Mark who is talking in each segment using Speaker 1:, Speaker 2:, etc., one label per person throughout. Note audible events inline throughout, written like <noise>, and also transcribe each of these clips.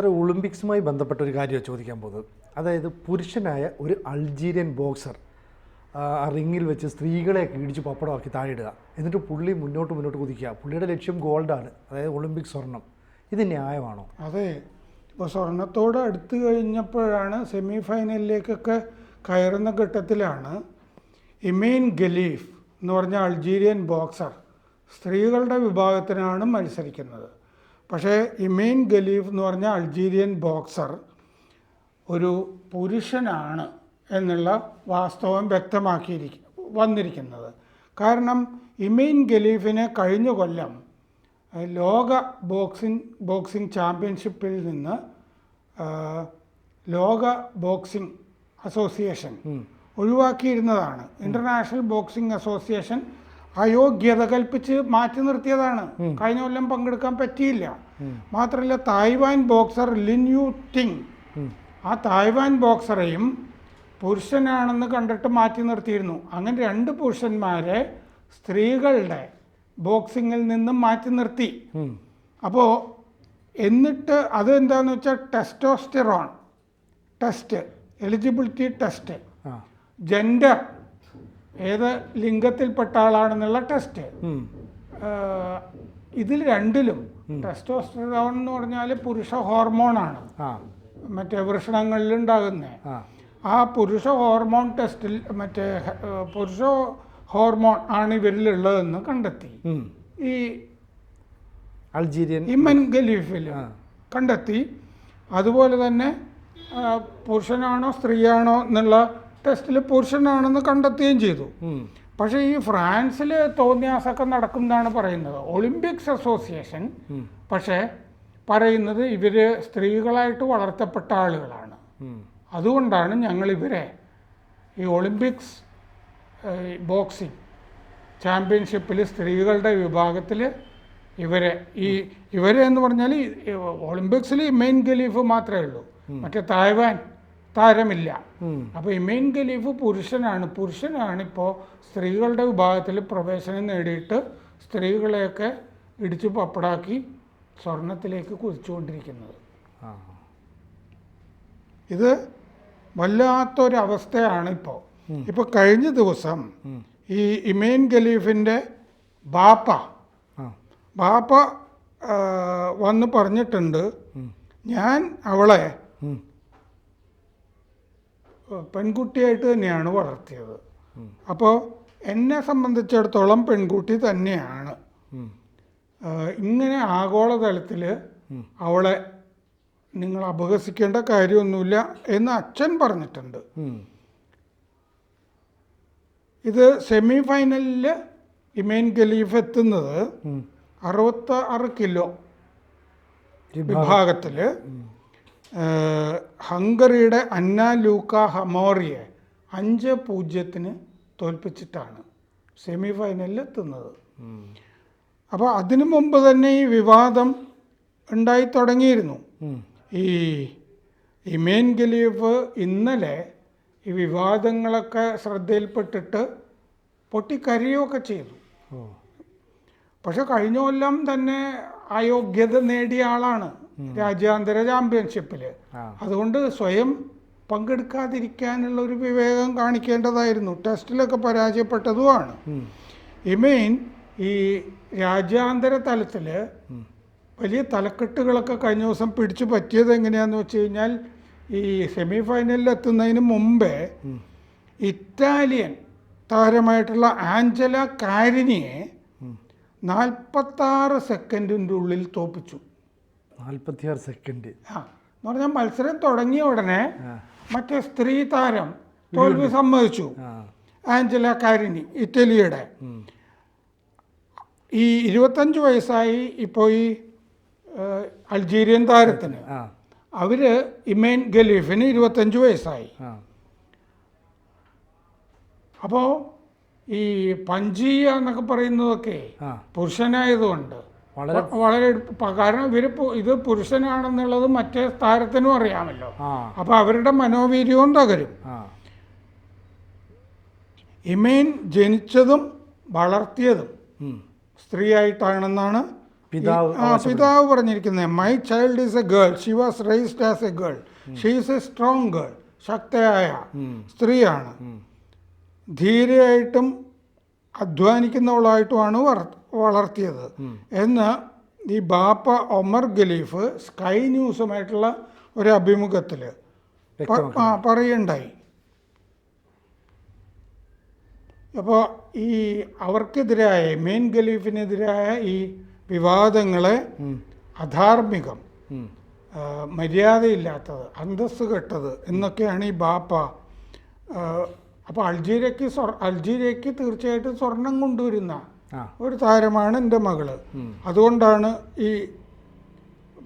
Speaker 1: സാറേ ഒളിമ്പിക്സുമായി ബന്ധപ്പെട്ട ഒരു കാര്യമാണ് ചോദിക്കാൻ പോകുന്നത്. അതായത് പുരുഷനായ ഒരു അൾജീരിയൻ ബോക്സർ ആ റിങ്ങിൽ വെച്ച് സ്ത്രീകളെ ഇടിച്ച് പപ്പടമാക്കി താഴെയിടുക. എന്നിട്ട് പുള്ളി മുന്നോട്ട് മുന്നോട്ട് കുതിക്കുക. പുള്ളിയുടെ ലക്ഷ്യം ഗോൾഡാണ്. അതായത് ഒളിമ്പിക് സ്വർണം. ഇത് ന്യായമാണോ?
Speaker 2: അതെ. ഇപ്പോൾ സ്വർണത്തോട് അടുത്ത് കഴിഞ്ഞപ്പോഴാണ് സെമി ഫൈനലിലേക്കൊക്കെ കയറുന്ന ഘട്ടത്തിലാണ് ഇമീൻ ഗലീഫ് എന്ന് പറഞ്ഞ അൾജീരിയൻ ബോക്സർ സ്ത്രീകളുടെ വിഭാഗത്തിനാണ് മത്സരിക്കുന്നത്. പക്ഷേ ഇമീൻ ഗലീഫ് എന്ന് പറഞ്ഞ അൾജീരിയൻ ബോക്സർ ഒരു പുരുഷനാണ് എന്നുള്ള വാസ്തവം വ്യക്തമാക്കിയിരിക്കും വന്നിരിക്കുന്നത്. കാരണം ഇമീൻ ഗലീഫിനെ കഴിഞ്ഞ കൊല്ലം ലോക ബോക്സിംഗ് ബോക്സിംഗ് ചാമ്പ്യൻഷിപ്പിൽ നിന്ന് ലോക ബോക്സിംഗ് അസോസിയേഷൻ ഒഴിവാക്കിയിരുന്നതാണ്. ഇന്റർനാഷണൽ ബോക്സിംഗ് അസോസിയേഷൻ അയോഗ്യത കൽപ്പിച്ച് മാറ്റി നിർത്തിയതാണ്. കഴിഞ്ഞ കൊല്ലം പങ്കെടുക്കാൻ പറ്റിയില്ല. മാത്രമല്ല തായ്വാൻ ബോക്സർ ലിൻയു ടിങ്. ആ തായ്വാൻ ബോക്സറെയും പുരുഷനാണെന്ന് കണ്ടിട്ട് മാറ്റി നിർത്തിയിരുന്നു. അങ്ങനെ രണ്ട് പുരുഷന്മാരെ സ്ത്രീകളുടെ ബോക്സിങ്ങിൽ നിന്നും മാറ്റി നിർത്തി. അപ്പോൾ എന്നിട്ട് അത് എന്താണെന്ന് വെച്ചാൽ testosterone. Test eligibility test. Gender ഏത് ലിംഗത്തിൽപ്പെട്ട ആളാണെന്നുള്ള ടെസ്റ്റ് ഇതിൽ രണ്ടിലും ടെസ്റ്റോസ്റ്ററോൺ എന്ന് പറഞ്ഞാൽ പുരുഷ ഹോർമോണാണ്. മറ്റേ വൃഷണങ്ങളിൽ ഉണ്ടാകുന്നത്
Speaker 1: ആ
Speaker 2: പുരുഷ ഹോർമോൺ ടെസ്റ്റിൽ മറ്റേ പുരുഷ ഹോർമോൺ ആണ് ഇവരിലുള്ളതെന്ന് കണ്ടെത്തി. ഈ
Speaker 1: അൾജീരിയൻ
Speaker 2: ഇമൻ ഗലീഫിൽ കണ്ടെത്തി. അതുപോലെ തന്നെ പുരുഷനാണോ സ്ത്രീയാണോ എന്നുള്ള ടെസ്റ്റിൽ പുരുഷനാണെന്ന് കണ്ടെത്തുകയും ചെയ്തു. പക്ഷേ ഈ ഫ്രാൻസിൽ തോന്നിയാസൊക്കെ നടക്കും എന്നാണ് പറയുന്നത്. ഒളിമ്പിക്സ് അസോസിയേഷൻ
Speaker 1: പക്ഷേ
Speaker 2: പറയുന്നത് ഇവർ സ്ത്രീകളായിട്ട് വളർത്തപ്പെട്ട ആളുകളാണ്. അതുകൊണ്ടാണ് ഞങ്ങൾ ഇവരെ ഈ ഒളിമ്പിക്സ് ബോക്സിംഗ് ചാമ്പ്യൻഷിപ്പിൽ സ്ത്രീകളുടെ വിഭാഗത്തിൽ ഇവരെ ഈ ഇവരെ എന്ന് പറഞ്ഞാൽ ഒളിമ്പിക്സിൽ മെയിൻ ഗലീഫ് മാത്രമേ ഉള്ളൂ. മറ്റേ തായ്വാൻ താരമില്ല. അപ്പോൾ ഇമേൻ ഖലീഫ് പുരുഷനാണ് പുരുഷനാണ് ഇപ്പോൾ സ്ത്രീകളുടെ വിഭാഗത്തിൽ പ്രവേശനം നേടിയിട്ട് സ്ത്രീകളെയൊക്കെ ഇടിച്ചു പപ്പടാക്കി സ്വർണത്തിലേക്ക് കുതിച്ചുകൊണ്ടിരിക്കുന്നത്. ഇത് വല്ലാത്തൊരവസ്ഥയാണ് ഇപ്പോൾ ഇപ്പോൾ കഴിഞ്ഞ ദിവസം ഈ ഇമേൻ ഖലീഫിന്റെ ബാപ്പ ബാപ്പ വന്ന് പറഞ്ഞിട്ടുണ്ട് ഞാൻ അവളെ. പെൺകുട്ടിയായിട്ട് തന്നെയാണ് വളർത്തിയത്. അപ്പോൾ എന്നെ സംബന്ധിച്ചിടത്തോളം പെൺകുട്ടി തന്നെയാണ്. ഇങ്ങനെ ആഗോളതലത്തിൽ അവളെ നിങ്ങൾ അപഹസിക്കേണ്ട കാര്യമൊന്നുമില്ല എന്ന് അച്ഛൻ പറഞ്ഞിട്ടുണ്ട്. ഇത് സെമി ഫൈനലിൽ ഇമേൻ ഖലീഫ് എത്തുന്നത്
Speaker 1: അറുപത്തി
Speaker 2: ആറ് കിലോ
Speaker 1: വിഭാഗം.
Speaker 2: വിഭാഗത്തിൽ ഹംഗറിയുടെ അന്ന ലൂക്ക ഹമോറിയെ അഞ്ച് പൂജ്യത്തിന് തോൽപ്പിച്ചിട്ടാണ് സെമി ഫൈനലിൽ എത്തുന്നത്. അപ്പോൾ അതിനു മുമ്പ് തന്നെ ഈ വിവാദം ഉണ്ടായി തുടങ്ങിയിരുന്നു. ഈ ഇമേൻ ഗലീഫ് ഇന്നലെ ഈ വിവാദങ്ങളൊക്കെ ശ്രദ്ധയിൽപ്പെട്ടിട്ട് പൊട്ടിക്കരയുകയൊക്കെ ചെയ്തു പക്ഷെ കഴിഞ്ഞ കൊല്ലം തന്നെ അയോഗ്യത നേടിയ ആളാണ് രാജ്യാന്തര ചാമ്പ്യൻഷിപ്പിൽ അതുകൊണ്ട് സ്വയം പങ്കെടുക്കാതിരിക്കാനുള്ള ഒരു വിവേകം കാണിക്കേണ്ടതായിരുന്നു. ടെസ്റ്റിലൊക്കെ പരാജയപ്പെട്ടതുമാണ്. ഇമെയിൻ ഈ രാജ്യാന്തര തലത്തിൽ വലിയ തലക്കെട്ടുകളൊക്കെ കഴിഞ്ഞ ദിവസം പിടിച്ചു പറ്റിയത് എങ്ങനെയാന്ന് വെച്ച് കഴിഞ്ഞാൽ ഈ സെമി ഫൈനലിൽ എത്തുന്നതിന് മുമ്പേ ഇറ്റാലിയൻ താരമായിട്ടുള്ള ആഞ്ചല കാരിനിയെ നാൽപ്പത്താറ് സെക്കൻഡിന്റെ ഉള്ളിൽ തോപ്പിച്ചു.
Speaker 1: നാൽപ്പത്തിയാറ് സെക്കൻഡ്
Speaker 2: ആ എന്ന് പറഞ്ഞാൽ മത്സരം തുടങ്ങിയ ഉടനെ മറ്റേ സ്ത്രീ താരം തോൽവി സമ്മതിച്ചു. ആഞ്ചല കാരിനി ഇറ്റലിയുടെ. ഈ ഇരുപത്തഞ്ച് വയസ്സായി ഇപ്പോൾ ഈ അൾജീരിയൻ താരത്തിന്. അവർ ഇമേൻ ഗലീഫിന് ഇരുപത്തഞ്ച് വയസ്സായി. അപ്പോൾ ഈ പഞ്ചീയ എന്നൊക്കെ പറയുന്നതൊക്കെ പുരുഷനായതുകൊണ്ട്
Speaker 1: വളരെ
Speaker 2: വളരെ കാരണം ഇവർ ഇത് പുരുഷനാണെന്നുള്ളത് മറ്റേ താരത്തിനും അറിയാമല്ലോ.
Speaker 1: അപ്പൊ
Speaker 2: അപ്പോൾ അവരുടെ മനോവീര്യവും തകരും. ഇമേൻ ജനിച്ചതും വളർത്തിയതും. സ്ത്രീയായിട്ടാണെന്നാണ്
Speaker 1: പിതാവ്
Speaker 2: പിതാവ് പറഞ്ഞിരിക്കുന്നത്. My child is a girl she was raised as a girl she is a strong girl ശക്തയായ സ്ത്രീയാണ്. ധീരയായിട്ടും അധ്വാനിക്കുന്നവളായിട്ടുമാണ് വളർ- വളർത്തിയത്. എന്ന് ഈ ബാപ്പ ഒമർ ഖലീഫ് സ്കൈ ന്യൂസുമായിട്ടുള്ള ഒരു അഭിമുഖത്തിൽ പറയുണ്ടായി അപ്പോൾ ഈ അവർക്കെതിരായ മെയിൻ ഖലീഫിനെതിരായ ഈ വിവാദങ്ങളെ അധാർമികം മര്യാദയില്ലാത്തത് അന്തസ് കെട്ടത് എന്നൊക്കെയാണ് ഈ ബാപ്പ അപ്പോൾ അൾജീരിയക്ക് സ്വർ അൾജീരിയക്ക് തീർച്ചയായിട്ടും സ്വർണം കൊണ്ടുവരുന്ന ഒരു താരമാണ് എന്റെ മകൾ. അതുകൊണ്ടാണ് ഈ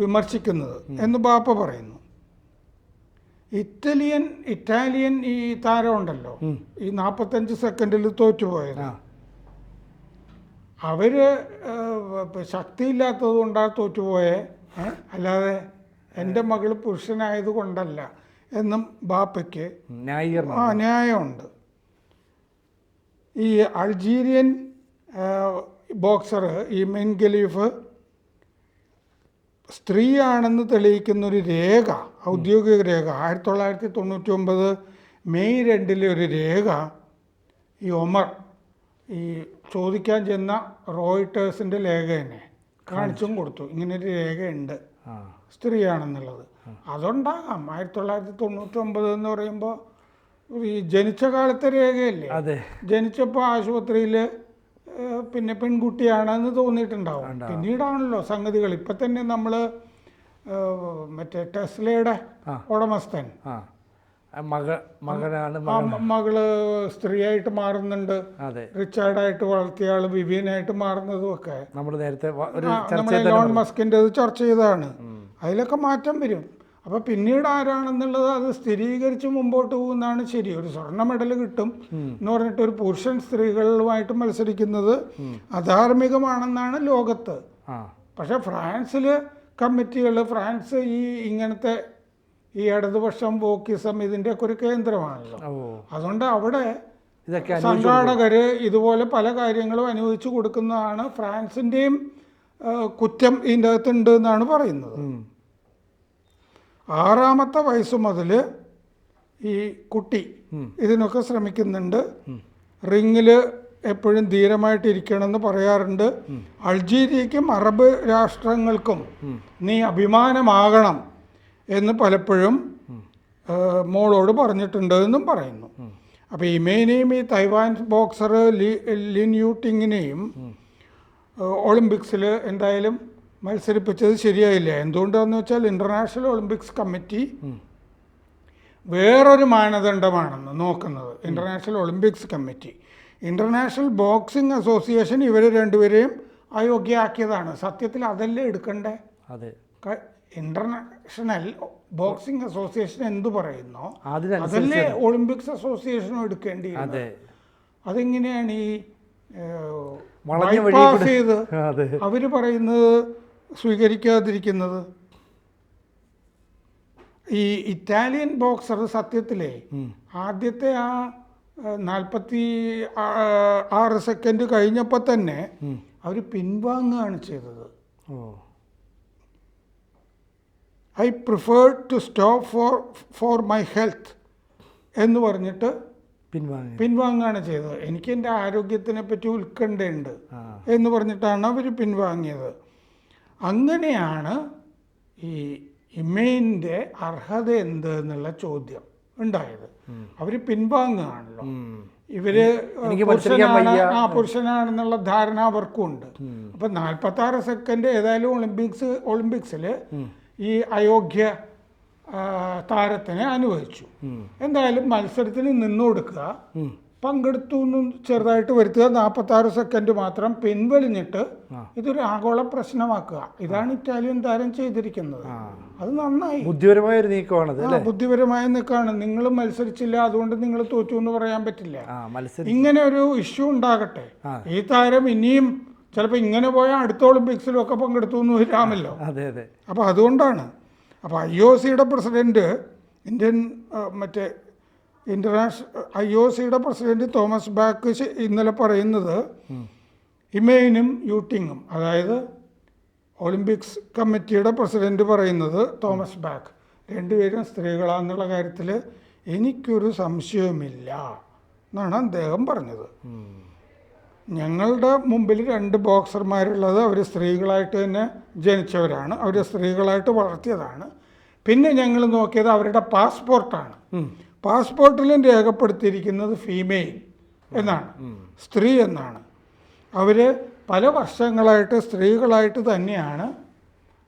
Speaker 2: വിമർശിക്കുന്നത് എന്ന് ബാപ്പ പറയുന്നു. ഇറ്റലിയൻ ഇറ്റാലിയൻ ഈ താരമുണ്ടല്ലോ ഈ നാൽപ്പത്തഞ്ച് സെക്കൻഡിൽ തോറ്റുപോയത് അവർ ശക്തിയില്ലാത്തത് കൊണ്ടാണ് തോറ്റുപോയേ അല്ലാതെ എന്റെ മകൾ പുരുഷനായത് കൊണ്ടല്ല എന്നും ബാപ്പയ്ക്ക് ആ ന്യായമുണ്ട്. ഈ Algerian boxer Imane Khelif സ്ത്രീയാണെന്ന് തെളിയിക്കുന്ന ഒരു രേഖ ഔദ്യോഗിക രേഖ ആയിരത്തി തൊള്ളായിരത്തി തൊണ്ണൂറ്റി ഒമ്പത് മെയ് രണ്ടിലെ ഒരു രേഖ ഈ ഒമർ ഈ ചോദിക്കാൻ ചെന്ന റോയിട്ടേഴ്സിന്റെ ലേഖ തന്നെ കാണിച്ചും കൊടുത്തു. ഇങ്ങനൊരു രേഖയുണ്ട്. സ്ത്രീയാണെന്നുള്ളത്. അതുണ്ടാകാം. ആയിരത്തി തൊള്ളായിരത്തി തൊണ്ണൂറ്റി ഒമ്പത് എന്ന് പറയുമ്പോൾ ഈ ജനിച്ച കാലത്തെ രേഖയല്ലേ?
Speaker 1: അതെ.
Speaker 2: ജനിച്ചപ്പോൾ ആശുപത്രിയിൽ പിന്നെ പെൺകുട്ടിയാണെന്ന് തോന്നിയിട്ടുണ്ടാവും. പിന്നീടാണല്ലോ സംഗതികൾ. ഇപ്പം തന്നെ നമ്മൾ മറ്റേ ടെസ്ലയുടെ. ഉടമസ്ഥൻ.
Speaker 1: മകൾ മകനാണ്
Speaker 2: മകൾ സ്ത്രീയായിട്ട് മാറുന്നുണ്ട്. റിച്ചാർഡായിട്ട് വളർത്തിയ ആൾ വിവിയനായിട്ട് മാറുന്നതും ഒക്കെ
Speaker 1: നമ്മൾ നേരത്തെ
Speaker 2: മസ്കിന്റെ
Speaker 1: ചർച്ച
Speaker 2: ചെയ്തതാണ്. അതിലൊക്കെ മാറ്റം വരും. അപ്പോൾ പിന്നീട് ആരാണെന്നുള്ളത് അത് സ്ഥിരീകരിച്ച് മുമ്പോട്ട് പോകുന്നതാണ് ശരി. ഒരു സ്വർണ മെഡൽ കിട്ടും എന്ന് പറഞ്ഞിട്ട് ഒരു പുരുഷൻ സ്ത്രീകളുമായിട്ട് മത്സരിക്കുന്നത് അധാർമികമാണെന്നാണ് ലോകത്ത്. പക്ഷേ ഫ്രാൻസിൽ കമ്മിറ്റികൾ ഫ്രാൻസ് ഈ ഇങ്ങനത്തെ ഈ ഇടതുപക്ഷം വോക്കിസം ഇതിന്റെയൊക്കെ ഒരു കേന്ദ്രമാണല്ലോ. അതുകൊണ്ട് അവിടെ സംഘാടകര് ഇതുപോലെ പല കാര്യങ്ങളും അനുവദിച്ചു കൊടുക്കുന്നതാണ് ഫ്രാൻസിന്റെയും കുറ്റം ഇതിന്റെ അകത്തുണ്ട് എന്നാണ് പറയുന്നത്. ആറാമത്തെ വയസ്സ് മുതൽ ഈ കുട്ടി ഇതിനൊക്കെ ശ്രമിക്കുന്നുണ്ട്. റിങ്ങിൽ എപ്പോഴും ധീരമായിട്ട് ഇരിക്കണമെന്ന് പറയാറുണ്ട്. അൾജീരിയക്കും അറബ് രാഷ്ട്രങ്ങൾക്കും നീ അഭിമാനമാകണം എന്ന് പലപ്പോഴും മോളോട് പറഞ്ഞിട്ടുണ്ട് എന്നും പറയുന്നു. അപ്പോൾ ഇമേനെയും ഈ തൈവാൻ ബോക്സർ ലി ലിൻ യൂട്ടിങ്ങിനെയും ഒളിമ്പിക്സിൽ എന്തായാലും മത്സരിപ്പിച്ചത് ശരിയായില്ല. എന്തുകൊണ്ടാണെന്ന് വെച്ചാൽ ഇന്റർനാഷണൽ ഒളിമ്പിക്സ് കമ്മിറ്റി വേറൊരു മാനദണ്ഡമാണെന്ന് നോക്കുന്നത്. International Olympics committee international boxing association ഇവർ രണ്ടുപേരെയും അയോഗ്യയാക്കിയതാണ്. സത്യത്തിൽ അതല്ലേ എടുക്കണ്ടേ?
Speaker 1: അതെ.
Speaker 2: ഇന്റർനാഷണൽ ബോക്സിംഗ് അസോസിയേഷൻ എന്തു പറയുന്നോ? അതല്ലേ ഒളിമ്പിക്സ് അസോസിയേഷനും എടുക്കേണ്ടി
Speaker 1: അതെ.
Speaker 2: അതെങ്ങനെയാണ് ഈ
Speaker 1: അവർ
Speaker 2: ബൈപ്പാസ് ചെയ്ത്? അവർ പറയുന്നത് സ്വീകരിക്കാതിരിക്കുന്നത്? ഈ ഇറ്റാലിയൻ ബോക്സർ സത്യത്തിലെ ആദ്യത്തെ ആ നാൽപ്പത്തി ആറ് സെക്കൻഡ് കഴിഞ്ഞപ്പോൾ തന്നെ അവർ പിൻവാങ്ങുകയാണ് ചെയ്തത്. I prefer to stop for for my health എന്ന് പറഞ്ഞിട്ട്
Speaker 1: പിൻവാങ്ങി.
Speaker 2: പിൻവാങ്ങുകയാണ് ചെയ്തത്. എനിക്ക് എന്റെ ആരോഗ്യത്തിനെ പറ്റി ഉത്കണ്ഠയുണ്ട് എന്ന് പറഞ്ഞിട്ടാണ് അവർ പിൻവാങ്ങിയത്. അങ്ങനെയാണ് ഈ ഇമേന്റെ അർഹത എന്ത് എന്നുള്ള ചോദ്യം ഉണ്ടായത്. അവർ പിൻവാങ്ങുകയാണല്ലോ.
Speaker 1: ഇവർ
Speaker 2: പുരുഷനാണ് ആ പുരുഷനാണെന്നുള്ള ധാരണ അവർക്കും ഉണ്ട്. അപ്പൊ നാൽപ്പത്തി ആറ് സെക്കൻഡ് ഏതായാലും ഒളിമ്പിക്സ് ഒളിമ്പിക്സിൽ ഈ അയോഗ്യ താരത്തിനെ അനുവദിച്ചു. എന്തായാലും മത്സരത്തിന് നിന്നു കൊടുക്കുക. പങ്കെടുത്തു എന്നും ചെറുതായിട്ട് വരുത്തുക. നാൽപ്പത്തി ആറ് സെക്കൻഡ് മാത്രം പിൻവലിഞ്ഞിട്ട് ഇതൊരു ആഗോള പ്രശ്നമാക്കുക. ഇതാണ് ഇറ്റാലിയൻ താരം ചെയ്തിരിക്കുന്നത്. അത് നന്നായി.
Speaker 1: ബുദ്ധിപരമായ ഒരു അല്ലേ?
Speaker 2: ബുദ്ധിപരമായ നീക്കമാണ്. നിങ്ങൾ മത്സരിച്ചില്ല അതുകൊണ്ട് നിങ്ങൾ തോറ്റു എന്ന് പറയാൻ പറ്റില്ല. ഇങ്ങനെ ഒരു ഇഷ്യൂ ഉണ്ടാകട്ടെ. ഈ താരം ഇനിയും ചിലപ്പോൾ ഇങ്ങനെ പോയാൽ അടുത്ത ഒളിമ്പിക്സിലും ഒക്കെ പങ്കെടുത്തു എന്ന് വരാമല്ലോ.
Speaker 1: അതെ അതെ.
Speaker 2: അപ്പോൾ അതുകൊണ്ടാണ്. അപ്പോൾ ഐ ഒ സിയുടെ പ്രസിഡന്റ് ഇന്ത്യൻ മറ്റേ ഇന്റർനാഷണൽ ഐ ഒ സിയുടെ പ്രസിഡന്റ് തോമസ് ബാക്ക് ഇന്നലെ പറയുന്നത് ഇമെയിനും യൂട്ടിങ്ങും അതായത് ഒളിമ്പിക്സ് കമ്മിറ്റിയുടെ പ്രസിഡന്റ് പറയുന്നത് തോമസ് ബാക്ക്. രണ്ടുപേരും സ്ത്രീകളാന്നുള്ള കാര്യത്തിൽ എനിക്കൊരു സംശയവുമില്ല എന്നാണ് അദ്ദേഹം പറഞ്ഞത്. ഞങ്ങളുടെ മുമ്പിൽ രണ്ട് ബോക്സർമാരുള്ളത് അവർ സ്ത്രീകളായിട്ട് തന്നെ ജനിച്ചവരാണ്. അവർ സ്ത്രീകളായിട്ട് വളർത്തിയതാണ്. പിന്നെ ഞങ്ങൾ നോക്കിയത് അവരുടെ പാസ്പോർട്ടാണ്. പാസ്പോർട്ടിലും രേഖപ്പെടുത്തിയിരിക്കുന്നത് ഫീമെയിൽ എന്നാണ്. സ്ത്രീ എന്നാണ്. അവർ പല വർഷങ്ങളായിട്ട് സ്ത്രീകളായിട്ട് തന്നെയാണ്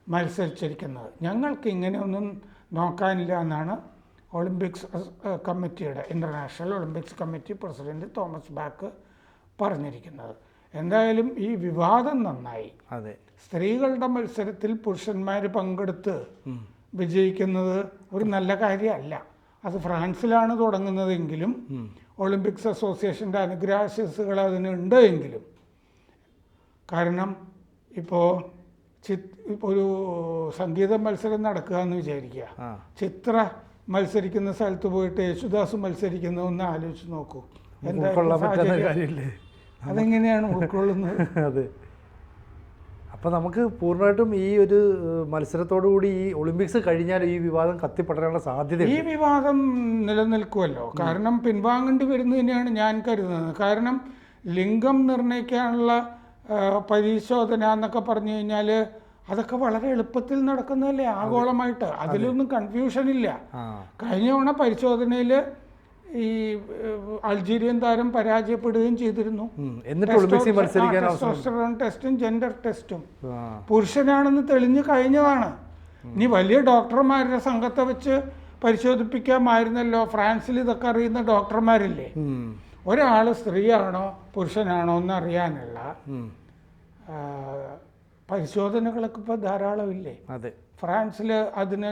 Speaker 2: മത്സരിച്ചിരിക്കുന്നത്. ഞങ്ങൾക്ക് ഇങ്ങനെയൊന്നും നോക്കാനില്ല എന്നാണ് ഒളിമ്പിക്സ് കമ്മിറ്റിയുടെ international Olympics committee president Thomas Bach പറഞ്ഞിരിക്കുന്നത്. എന്തായാലും ഈ വിവാദം നന്നായി.
Speaker 1: അതെ.
Speaker 2: സ്ത്രീകളുടെ മത്സരത്തിൽ പുരുഷന്മാർ പങ്കെടുത്ത് വിജയിക്കുന്നത് ഒരു നല്ല കാര്യമല്ല. അത് ഫ്രാൻസിലാണ് തുടങ്ങുന്നതെങ്കിലും ഒളിമ്പിക്സ് അസോസിയേഷന്റെ അനുഗ്രാശസ്സുകൾ അതിനുണ്ട് എങ്കിലും കാരണം ഇപ്പോൾ ചിത് ഒരു സംഗീത മത്സരം നടക്കുക എന്ന് വിചാരിക്കുക ചിത്ര മത്സരിക്കുന്ന സ്ഥലത്ത് പോയിട്ട് യേശുദാസ് മത്സരിക്കുന്ന ഒന്ന് ആലോചിച്ച് നോക്കൂ.
Speaker 1: എന്താ
Speaker 2: അതെങ്ങനെയാണ് ഉൾക്കൊള്ളുന്നത്? <laughs>
Speaker 1: അതെ. അപ്പോൾ നമുക്ക് പൂർണമായിട്ടും ഈ ഒരു മത്സരത്തോടു കൂടി ഈ ഒളിമ്പിക്സ് കഴിഞ്ഞാൽ ഈ വിവാദം കത്തിപ്പടരാനുള്ള സാധ്യത
Speaker 2: ഈ വിവാദം നിലനിൽക്കുമല്ലോ. കാരണം പിൻവാങ്ങേണ്ടി വരുന്നു തന്നെയാണ് ഞാൻ കരുതുന്നത്. കാരണം ലിംഗം നിർണയിക്കാനുള്ള പരിശോധന എന്നൊക്കെ പറഞ്ഞു കഴിഞ്ഞാൽ അതൊക്കെ വളരെ എളുപ്പത്തിൽ നടക്കുന്നതല്ലേ? ആഗോളമായിട്ട്. അതിലൊന്നും കൺഫ്യൂഷൻ ഇല്ല. കഴിഞ്ഞ തവണ പരിശോധനയിൽ ഈ അൾജീരിയൻ താരം പരാജയപ്പെടുകയും ചെയ്തിരുന്നു. ടെസ്റ്റോസ്റ്ററോൺ ടെസ്റ്റും ജെൻഡർ ടെസ്റ്റും പുരുഷനാണെന്ന് തെളിഞ്ഞു കഴിഞ്ഞതാണ്. ഇനി വലിയ ഡോക്ടർമാരുടെ സംഘത്തെ വെച്ച് പരിശോധിപ്പിക്കാമായിരുന്നല്ലോ. ഫ്രാൻസിൽ ഇതൊക്കെ അറിയുന്ന ഡോക്ടർമാരില്ലേ?
Speaker 1: ഒരാൾ
Speaker 2: ഒരാൾ സ്ത്രീയാണോ പുരുഷനാണോ എന്ന് അറിയാനുള്ള പരിശോധനകളൊക്കെ ഇപ്പോൾ ധാരാളം ഇല്ലേ
Speaker 1: അതെ.
Speaker 2: ഫ്രാൻസിൽ അതിന്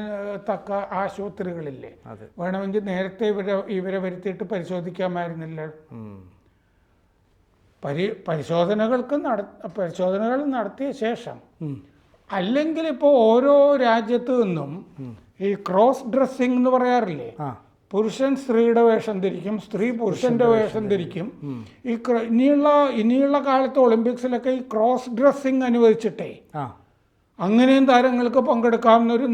Speaker 2: തക്ക ആശുപത്രികളില്ലേ? വേണമെങ്കിൽ നേരത്തെ ഇവരെ ഇവരെ വരുത്തിയിട്ട് പരിശോധിക്കാമായിരുന്നില്ല. പരി പരിശോധനകൾക്ക് നട പരിശോധനകൾ നടത്തിയ ശേഷം അല്ലെങ്കിൽ ഇപ്പോൾ ഓരോ രാജ്യത്തു നിന്നും ഈ ക്രോസ് ഡ്രസ്സിംഗ് എന്ന് പറയാറില്ലേ? പുരുഷൻ സ്ത്രീയുടെ വേഷം ധരിക്കും സ്ത്രീ പുരുഷന്റെ വേഷം ധരിക്കും. ഈ ഇനിയുള്ള ഇനിയുള്ള കാലത്ത് ഒളിമ്പിക്സിലൊക്കെ ഈ ക്രോസ് ഡ്രസ്സിങ് അനുവദിച്ചിട്ടേ അങ്ങനെയും താരങ്ങൾക്ക് പങ്കെടുക്കാവുന്ന ഒരു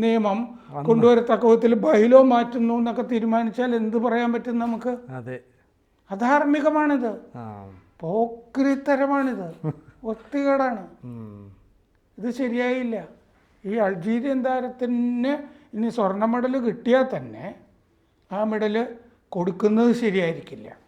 Speaker 2: നിയമം കൊണ്ടുവരത്തക്ക വിധത്തിൽ ബൈലോ മാറ്റുന്നു എന്നൊക്കെ തീരുമാനിച്ചാൽ എന്ത് പറയാൻ പറ്റും നമുക്ക്?
Speaker 1: അതെ.
Speaker 2: അധാർമികമാണിത്. പോക്രിത്തരമാണിത്. <laughs> ഒത്തുകേടാണ്. ഇത് ശരിയായില്ല. ഈ അൾജീരിയൻ താരത്തിന് ഇനി സ്വർണ മെഡൽ കിട്ടിയാൽ തന്നെ ആ മെഡൽ കൊടുക്കുന്നത് ശരിയായിരിക്കില്ല.